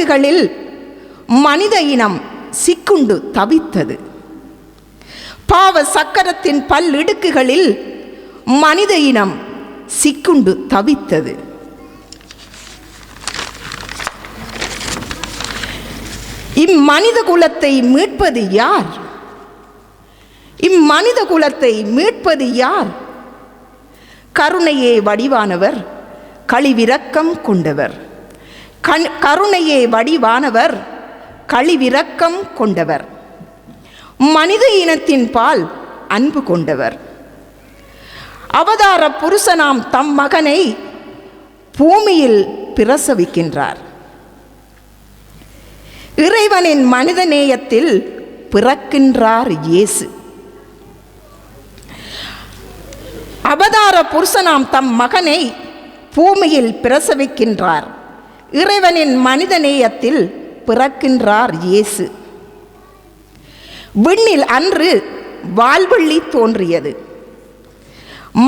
இடுக்குகளில் மனித இனம் சிக்குண்டு தவித்தது. பாவ சக்கரத்தின் பல் இடுக்குகளில் மனித இனம் சிக்குண்டு தவித்தது. இம்மனித குலத்தை மீட்பது யார்? இம்மனித குலத்தை மீட்பது யார்? கருணையே வடிவானவர் கழிவிரக்கம் கொண்டவர். கண் கருணையே வடிவானவர் கழிவிரக்கம் கொண்டவர். மனித இனத்தின் பால் அன்பு கொண்டவர். அவதார புருஷனாம் தம் மகனை பூமியில் பிரசவிக்கின்றார். இறைவனின் மனித நேயத்தில் பிறக்கின்றார் இயேசு. அவதார புருஷனாம் தம் மகனை பூமியில் பிரசவிக்கின்றார். இறைவனின் மனிதநேயத்தில் பிறக்கின்றார் இயேசு. விண்ணில் அன்று வால்வெள்ளி தோன்றியது.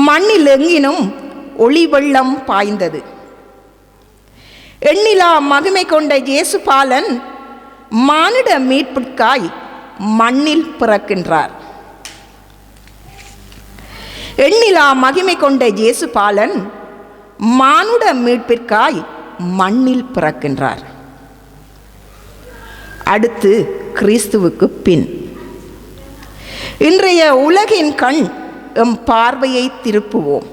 மண்ணில் எங்கினும் ஒளி வெள்ளம் பாய்ந்தது. எண்ணிலா மகிமை கொண்ட இயேசுபாலன் மானிட மீட்பிற்காய் மண்ணில் பிறக்கின்றார். எண்ணிலா மகிமை கொண்ட இயேசுபாலன் மானுட மீட்பிற்காய் மண்ணில் பிறக்கின்றார். அடுத்து கிறிஸ்துவுக்கு பின். இன்றைய உலகின் கண் எம் பார்வையை திருப்புவோம்.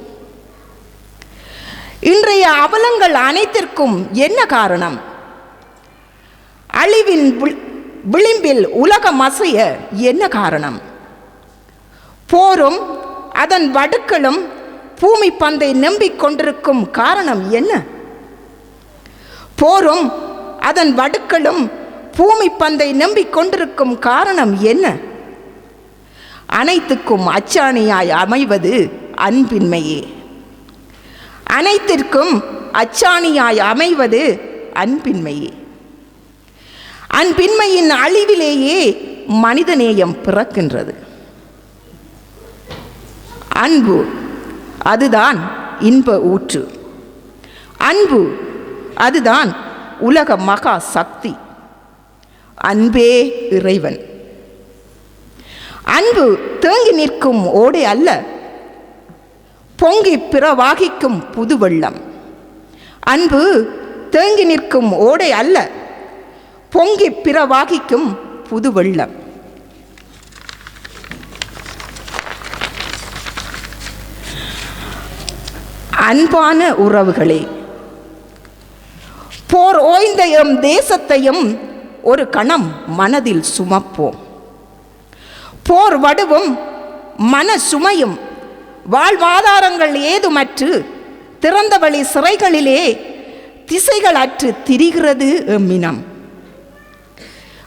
இன்றைய அவலங்கள் அனைத்திற்கும் என்ன காரணம்? அழிவின் விளிம்பில் உலகம் அசைய என்ன காரணம்? போரும் அதன் வடுக்களும் பூமி பந்தை நம்பிக் கொண்டிருக்கும் காரணம் என்ன? போரும். அதன் வடுக்களும் பூமி பந்தை நம்பிக் கொண்டிருக்கும் காரணம் என்ன? அனைத்துக்கும் அச்சாணியாய் அமைவது அன்பின்மையே. அனைத்திற்கும் அச்சாணியாய் அமைவது அன்பின்மையே. அன்பின்மையின் அழிவிலேயே மனிதநேயம் பிறக்கின்றது. அன்பு அதுதான் இன்ப ஊற்று. அன்பு அதுதான் உலக மகா சக்தி. அன்பே இறைவன். அன்பு தேங்கி நிற்கும் ஓடை அல்ல பொங்கி பிறவாகிக்கும் புது வெள்ளம் அன்பு தேங்கி நிற்கும் ஓடை அல்ல பொங்கி பிறவாகிக்கும் புது வெள்ளம் அன்பான உறவுகளே போர் ஓய்ந்த எம் தேசத்தையும் ஒரு கணம் மனதில் சுமப்போம். போர் வடுவும் மன சுமையும் வாழ்வாதாரங்கள் ஏதுமற்று திறந்த வழி சிறைகளிலே திசைகள் அற்று திரிகிறது எம்மினம்.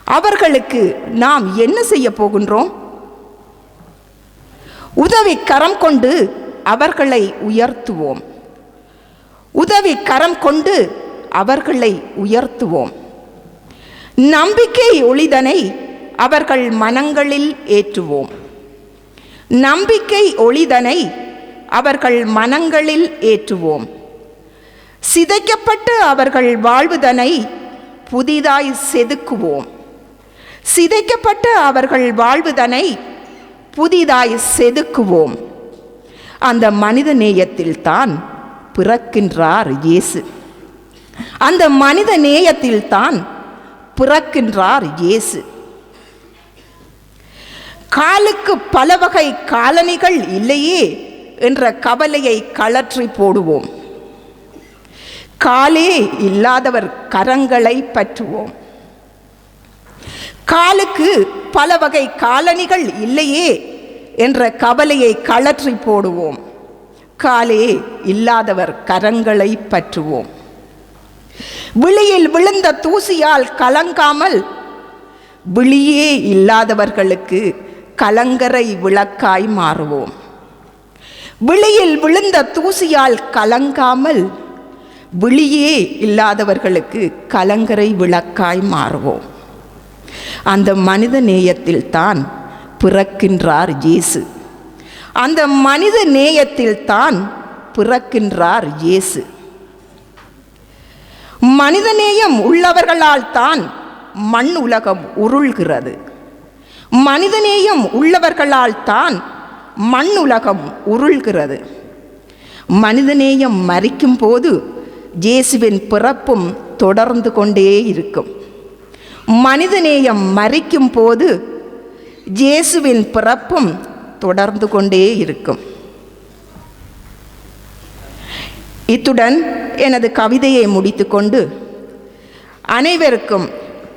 அவர்களுக்கு நாம் என்ன செய்ய போகின்றோம்? உதவி கரம் கொண்டு அவர்களை உயர்த்துவோம். உதவி கரம் கொண்டு அவர்களை உயர்த்துவோம். நம்பிக்கை ஒளிதனை அவர்கள் மனங்களில் ஏற்றுவோம். நம்பிக்கை ஒளிதனை அவர்கள் மனங்களில் ஏற்றுவோம். சிதைக்கப்பட்டு அவர்கள் வாழ்வுதனை புதிதாய் செதுக்குவோம். சிதைக்கப்பட்டு அவர்கள் வாழ்வுதனை புதிதாய் செதுக்குவோம். அந்த மனித நேயத்தில் தான் பிறக்கின்றார் இயேசு. அந்த மனித நேயத்தில் தான் பிறக்கின்றார் இயேசு. காலுக்கு பல வகை காலணிகள் இல்லையே என்ற கவலையை கலற்றி போடுவோம். காலே இல்லாதவர் கரங்களை பற்றுவோம். காலுக்கு பல வகை காலணிகள் இல்லையே என்ற கவலையை கலற்றி போடுவோம். காலே இல்லாதவர் கரங்களை பற்றுவோம். விழியில் விழுந்த தூசியால் கலங்காமல் விழியே இல்லாதவர்களுக்கு கலங்கரை விளக்காய் மாறுவோம். விழியில் விழுந்த தூசியால் கலங்காமல் விழியே இல்லாதவர்களுக்கு கலங்கரை விளக்காய் மாறுவோம். அந்த மனித நேயத்தில் தான் பிறக்கின்றார் இயேசு. அந்த மனித நேயத்தில் தான் பிறக்கின்றார் இயேசு. மனிதநேயம் உள்ளவர்களால் தான் மண் உலகம் உருள்கிறது. மனிதநேயம் உள்ளவர்களால் தான் மண் உலகம் உருள்கிறது. மனிதநேயம் மறிக்கும் போது ஜேசுவின் பிறப்பும் தொடர்ந்து கொண்டே இருக்கும். மனிதநேயம் மறிக்கும் போது ஜேசுவின் பிறப்பும் தொடர்ந்து கொண்டே இருக்கும். இத்துடன் எனது கவிதையை முடித்துக்கொண்டு அனைவருக்கும்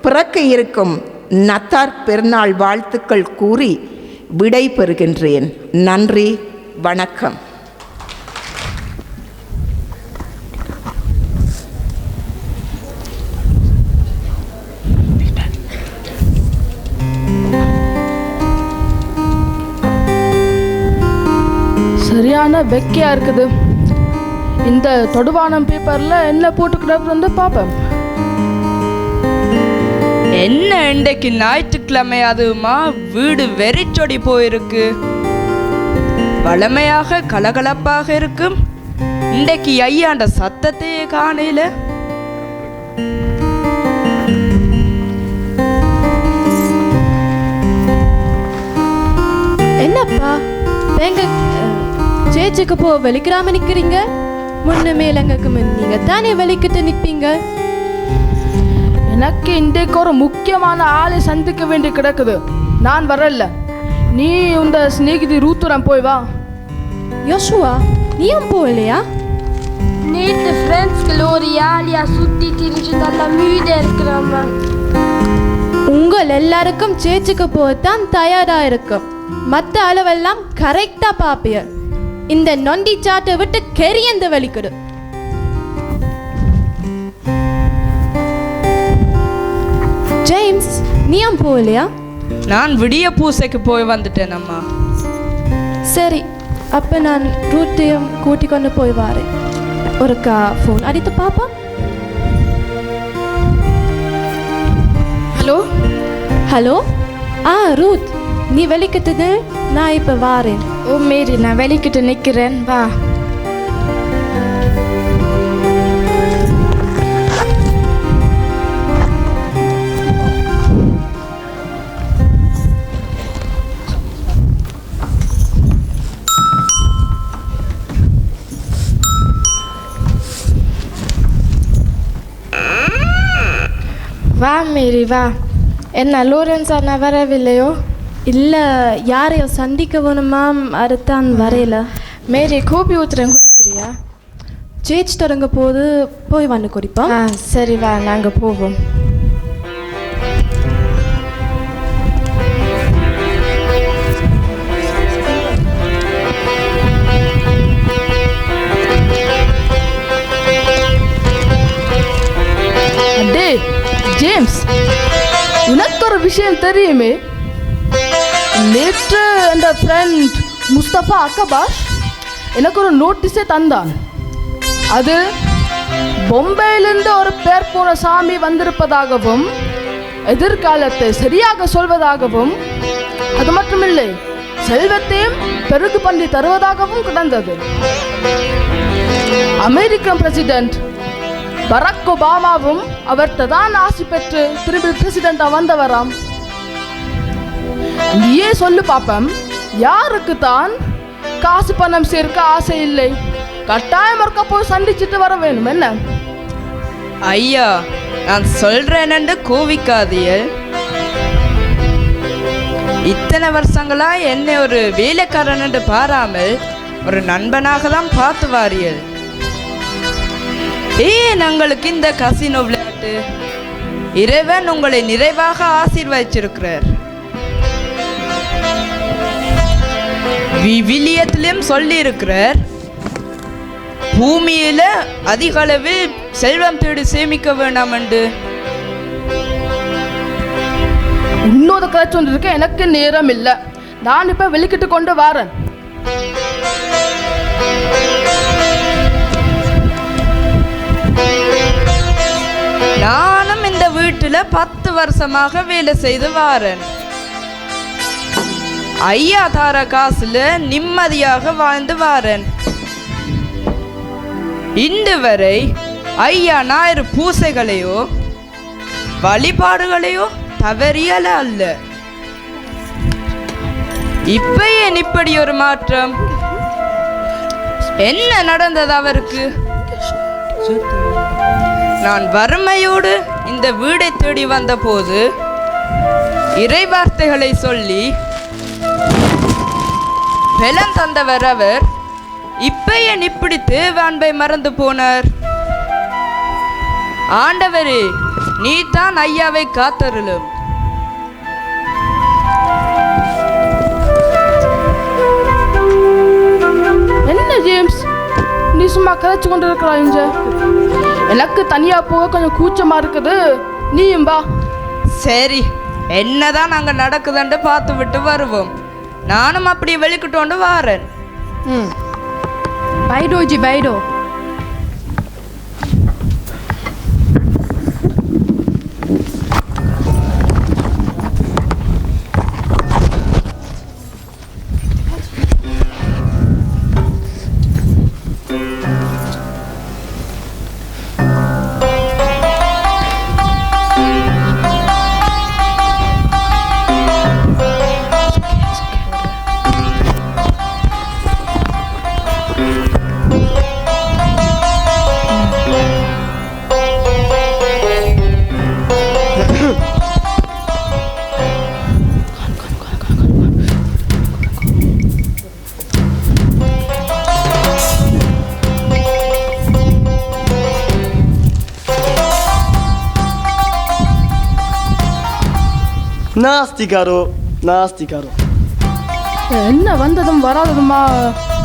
பிறக்க இருக்கும் நத்தார் பெருநாள் வாழ்த்துக்கள் கூறி விடை பெறுகின்றேன். நன்றி வணக்கம். சரியான வெக்கையா இருக்குது. இந்த தொடுவானம் பேப்பர்ல என்ன போட்டுக்கிறது வந்து பார்ப்பேன் என்ன இன்றைக்கு ஞாயிற்றுக்கிழமை அதுமா வீடு வெறிச்சொடி போயிருக்கு. வளமையாக கலகலப்பாக இருக்கும். இன்றைக்கு ஐயாண்ட சத்தத்தையே காணையில என்னப்பா? எங்க சேச்சுக்கு போ வெளிக்கிறாம நிக்கிறீங்க? முன்ன மேலங்கக்கு முன் நீங்க தானே வெளிக்கிட்டு நிப்பீங்க எனக்கு இன்றைக்கு ஒரு முக்கியமான ஆளை சந்திக்க வேண்டி கிடக்குது. நான் வரல நீ உந்த ஸ்நேகிதி ரூத்துரம் போய் வா. யோசுவா நீயும் போகலையா? நேற்று ஃப்ரெண்ட்ஸ்கள் ஒரு ஜாலியா சுத்தி திரிஞ்சு நல்லா மீட இருக்கிறாங்க. உங்கள் எல்லாருக்கும் சேச்சுக்கு போகத்தான் தயாரா இருக்கும். மற்ற அளவெல்லாம் கரெக்டா பாப்பிய இந்த நொண்டி சாட்டை விட்டு கெரியந்து வெளிக்கிடு. ஜேம்ஸ் நீயும் போகலையா? நான் விடிய பூசைக்கு போய் வந்துட்டேன் அம்மா. சரி அப்போ நான் ரூட்டையும் கூட்டிக் கொண்டு போய் வாரேன். ஒருக்கா ஃபோன் அடித்து பாப்பா ஹலோ? ஹலோ? ஆ ரூத் நீ வெளிக்கிட்டது. நான் இப்போ வாரேன். ஓ மேரி நான் வெளிக்கிட்டு நிற்கிறேன் வா. வா மேரி வா. என்ன லோரன்ஸ் அண்ணா வரவில்லையோ? இல்லை யாரையோ சந்திக்க வேணுமாம் அதுதான் வரையில. மேரி கோபி ஊத்துறேன் குடிக்கிறியா? சேச் தொடங்க போது போய் வந்து குடிப்போம் ஆ சரி வா நாங்க போவோம். அடே ஜேம்ஸ் உனக்கு ஒரு விஷயம் தெரியுமே? நேற்று அந்த ஃப்ரெண்ட் முஸ்தபா அக்கபாஷ் எனக்கு ஒரு நோட்டீஸே தந்தான். அது பொம்பையிலிருந்து ஒரு பேர் போன சாமி வந்திருப்பதாகவும் எதிர்காலத்தை சரியாக சொல்வதாகவும் அது மட்டுமில்லை செல்வத்தையும் பெருகு பண்ணி தருவதாகவும் கிடந்தது. அமெரிக்கன் பிரசிடென்ட் பராக் ஒபாமாவும் அவர் தான் ஆசி பெற்று திரும்பி பிரசிடெண்டா வந்தவராம். நீயே சொல்லு பாப்பம். யாருக்கு தான் காசு பணம் சேர்க்க ஆசை இல்லை. கட்டாயம் இருக்க போய் சந்திச்சுட்டு வர வேணும் என்ன? ஐயா நான் சொல்றேன்னு கோவிக்காதியல் இத்தனை வருஷங்களா என்னை ஒரு வேலைக்காரன் என்று பாராமல் ஒரு நண்பனாக தான் பார்த்து வாரியல் ஏன் எங்களுக்கு இந்த கசினோ விளையாட்டு? இறைவன் உங்களை நிறைவாக ஆசீர்வதிச்சிருக்கிறார். விவிலியத்திலும் சொல்லி இருக்கிறார் பூமியில அதிக அளவில் செல்வம் தேடி சேமிக்க வேண்டாம் என்று இன்னொரு கதை இருக்க எனக்கு நேரம் இல்லை நான் இப்ப வெளிக்கிட்டு கொண்டு வரேன். நானும் இந்த வீட்டுல பத்து வருஷமாக வேலை செய்து வாரேன். ஐயா தார காசுல நிம்மதியாக வாழ்ந்து வாரேன். இன்று வரை ஐயா ஞாயிறு பூசைகளையோ வழிபாடுகளையோ தவறியல அல்ல. இப்ப ஏன் இப்படி ஒரு மாற்றம். என்ன நடந்தது அவருக்கு? நான் வறுமையோடு இந்த வீடை தேடி வந்தபோது இறைவார்த்தைகளை சொல்லி பலன் தந்தவர் அவர் இப்ப ஏன் இப்படி தேவான்பை மறந்து போனார். ஆண்டவரே நீ தான் ஐயாவை காத்தருளும். என்ன ஜேம்ஸ்? நீ சும்மா கதைச்சு கொண்டு இருக்கிறா இங்க எனக்கு தனியா போக கொஞ்சம் கூச்சமா இருக்குது. நீயும் வா. சரி என்னதான் அங்க நடக்குதுன்னு பார்த்து விட்டு வருவோம். நானும் அப்படி வெளிக்கிட்டோண்டு வாரேன். ம். பைடோ. நாஸ்திகாரோ நாஸ்திகாரோ. என்ன வந்ததும் வராததுமா?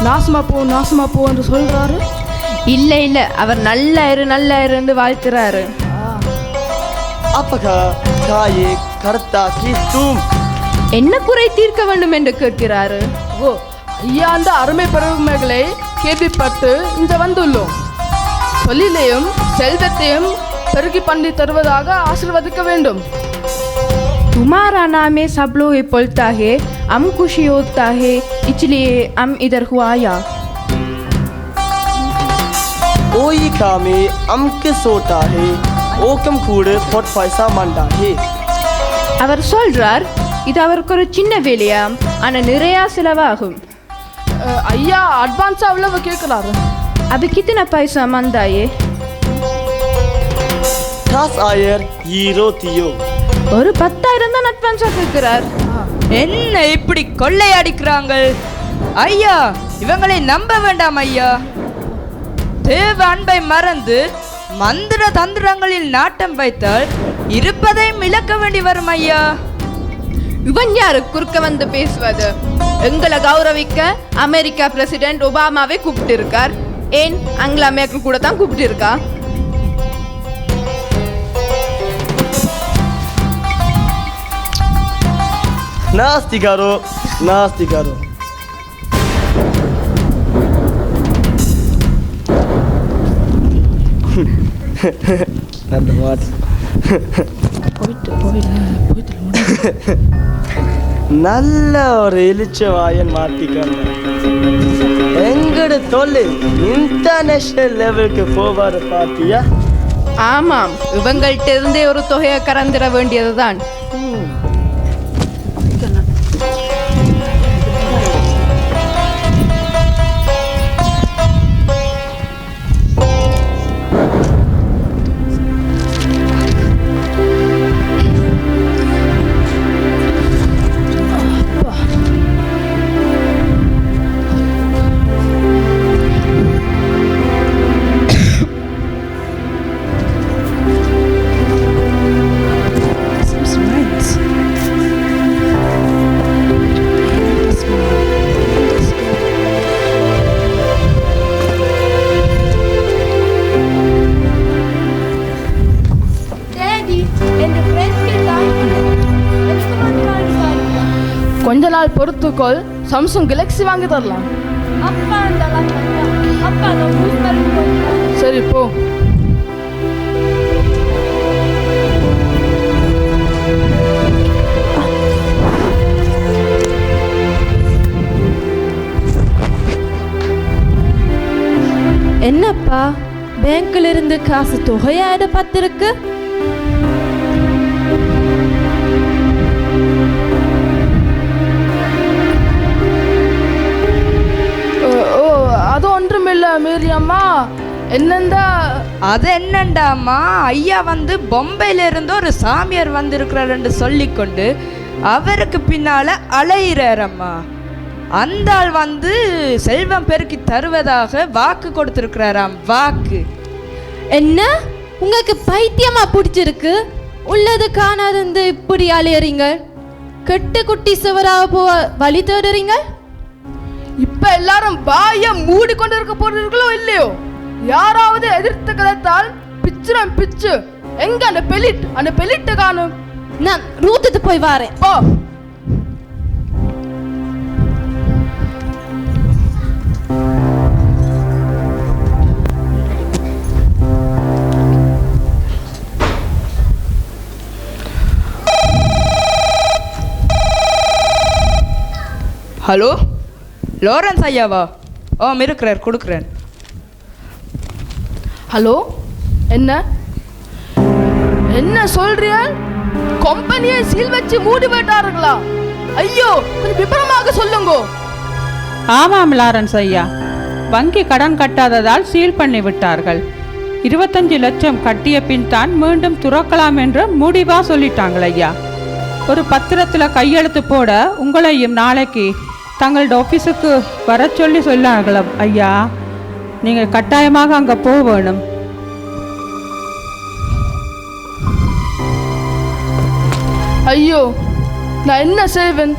நாசமா போ நாசமா போ என்று சொல்றாரு. இல்லை இல்லை. அவர் நல்லா இரு நல்லா இருந்து வாழ்த்துறாரு அப்பகா காயே கர்த்தா கிஸ்தும் என்ன குறை தீர்க்க வேண்டும் என்று கேட்கிறாரு? ஓ ஐயா அந்த அருமை பெருமைகளை கேள்விப்பட்டு இந்த வந்துள்ளோம். தொழிலையும் செல்வத்தையும் பெருகி பண்ணி தருவதாக ஆசிர்வதிக்க வேண்டும். तुम्हारा नाम है सब लोग बोलता है हम खुशी होता है इसलिए हम इधर हुआ आया ओई कामे अमके सोटा है ओकम कूड़े फट पैसा मंडा है அவர் சொல்றார் இது அவருக்கு ஒரு சின்ன வேலையா ஆனா நிறைய செலவாகும் அஹ், ஐயா அட்வான்ஸா அவ்வளவு கேட்கிறாரு அது கித்தனை பைசா மந்தாயே थास आयर हीरो तियो ஒரு பத்தாயிரம் தான் அட்வான்ஸா கேட்கிறார் என்ன இப்படி கொள்ளையடிக்கிறாங்க ஐயா இவங்களை நம்ப வேண்டாம் ஐயா. தேவ அன்பை மறந்து மந்திர தந்திரங்களில் நாட்டம் வைத்தால் இருப்பதையும் இழக்க வேண்டி வரும் ஐயா. இவன் யாரு? குறுக்க வந்து பேசுவது. எங்களை கௌரவிக்க அமெரிக்கா பிரசிடென்ட் ஒபாமாவை கூப்பிட்டு இருக்கார் ஏன்? ஆங்கில மேக்கல் கூட தான் கூப்பிட்டு இருக்கா நாஸ்திகாரோ நாஸ்திகாரோ அந்த வாட் போயிட்டு போயிட்டு நல்ல ஒரு எழுச்ச வாயன் மாத்திக்கணும் எங்கட தொழில் இன்டர்நேஷனல் லெவலுக்கு போவாரு பாத்தியா? ஆமாம். இவங்கள்ட்ட இருந்தே ஒரு தொகையை கறந்துட வேண்டியதுதான். கொஞ்ச நாள் பொறுத்துக்கொள் சாம்சங் கேலக்ஸி வாங்கி தரலாம். சரி போ. என்னப்பா? பேங்க்ல இருந்து காசு தொகையா எடுப்பத்திருக்கு மேரி அம்மா. என்னண்டா அது என்னண்டாம்மா ஐயா வந்து பொம்பையில இருந்து ஒரு சாமியார் வந்திருக்கிறாருன்னு சொல்லிக்கொண்டு அவருக்கு பின்னால அலையிறாரம்மா அந்த ஆள் வந்து செல்வம் பெருக்கி தருவதாக வாக்கு கொடுத்திருக்கிறாராம். வாக்கு. என்ன? உங்களுக்கு பைத்தியமா பிடிச்சிருக்கு? உள்ளது காணாதிருந்து இப்படி அலையறீங்க. கெட்டு குட்டி சுவராக போக வழி தேடுறீங்க? இப்ப எல்லாரும் வாய மூடி கொண்டு இருக்க போறீர்களோ இல்லையோ? யாராவது எதிர்த்து கதைத்தால் பிச்சுரம் பிச்சு. எங்க அந்த பெலிட்? அந்த பெலிட்ட காணும். நான் ரூத்துட்டு போய் வாரேன். போ. ஹலோ? லாரன்ஸ் ஐயாவா? ஓ இருக்கிறார் கொடுக்குறேன். ஹலோ என்ன? என்ன சொல்றீர்கள் கம்பெனியை சீல் வச்சு மூடி விட்டாருங்களா? ஐயோ கொஞ்சம் விபரமாக சொல்லுங்க. ஆமாம் லாரன்ஸ் ஐயா. வங்கி கடன் கட்டாததால் சீல் பண்ணி விட்டார்கள். இருபத்தஞ்சு லட்சம் கட்டிய பின் தான் மீண்டும் துறக்கலாம் என்று முடிவா சொல்லிட்டாங்கள் ஐயா. ஒரு பத்திரத்தில் கையெழுத்து போட உங்களையும் நாளைக்கு தங்களோட ஆஃபீஸுக்கு வர சொல்லி சொன்னார்கள்? ஐயா நீங்கள் கட்டாயமாக அங்கே போக வேணும். ஐயோ நான் என்ன செய்வேன்?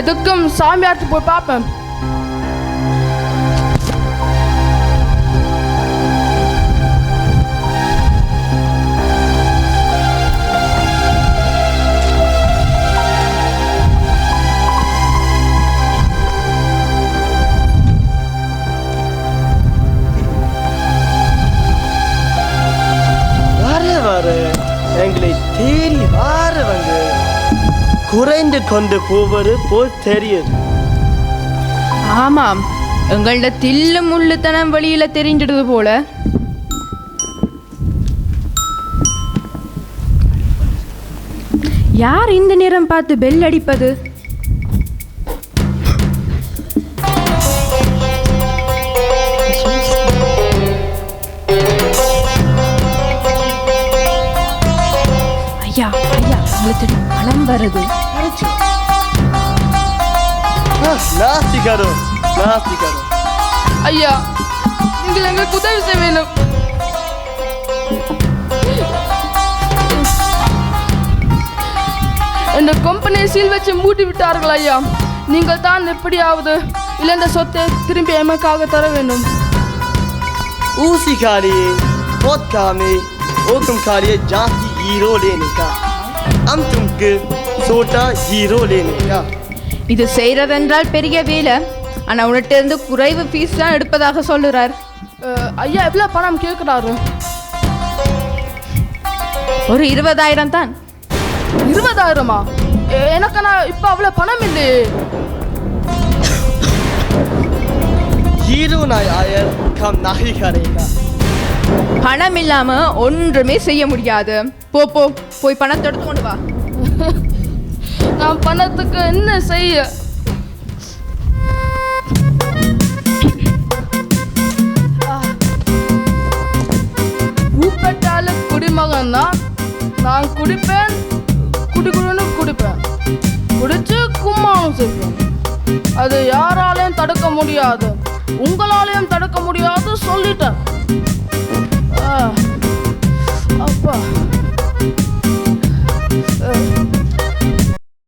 எதுக்கும் சாமியார்த்து போய் பார்ப்பேன். நடந்து கொண்டு போவது போல் தெரியுது. ஆமாம். எங்கள்ட தில்லு முள்ளுத்தனம் வெளியில தெரிஞ்சிடுது போல. யார் இந்த நேரம் பார்த்து பெல் அடிப்பது? ஐயா ஐயா உங்களுக்கு பணம் வருது. நாஸ்திகாரம் நாஸ்திகாரம் ஐயா நீங்கள் எங்களுக்கு உதவி செய்ய வேண்டும் இந்த கம்பெனியை சீல் வச்சு மூடி விட்டார்கள் ஐயா நீங்கள் தான் எப்படியாவது இழந்த சொத்தை திரும்பி எமக்காக தர வேண்டும் ஊசிக்காரியே போத்தாமே ஓக்கம்காரியே ஜாஸ்தி ஹீரோ லேனேக்கா அம் தும்கு சோட்டா ஹீரோ லேனேக்கா இது செய்கிறதென்றால் பெரிய வேலை. ஆனால் உன்கிட்ட இருந்து குறைவு ஃபீஸ் தான் எடுப்பதாக சொல்லுறார். ஐயா எவ்வளோ பணம் கேட்குறாரு? ஒரு இருபதாயிரம் தான். இருபதாயிரமா? எனக்கு நான் இப்போ அவ்வளோ பணம் இல்லையே இருபதாயிரம் கம் நாயிகாரேகா பணம் இல்லாம ஒன்றுமே செய்ய முடியாது. போ போ போய் பணத்தை எடுத்து கொண்டு வா. நான் பணத்துக்கு என்ன செய்ய? ஊப்பட்டால குடிமகன் தான் நான் குடிப்பேன் குடிக்குடுன்னு குடிப்பேன். குடிச்சு கும்மாவும் செய்வேன். அது யாராலையும் தடுக்க முடியாது. உங்களாலையும் தடுக்க முடியாது சொல்லிட்டேன். அப்பா.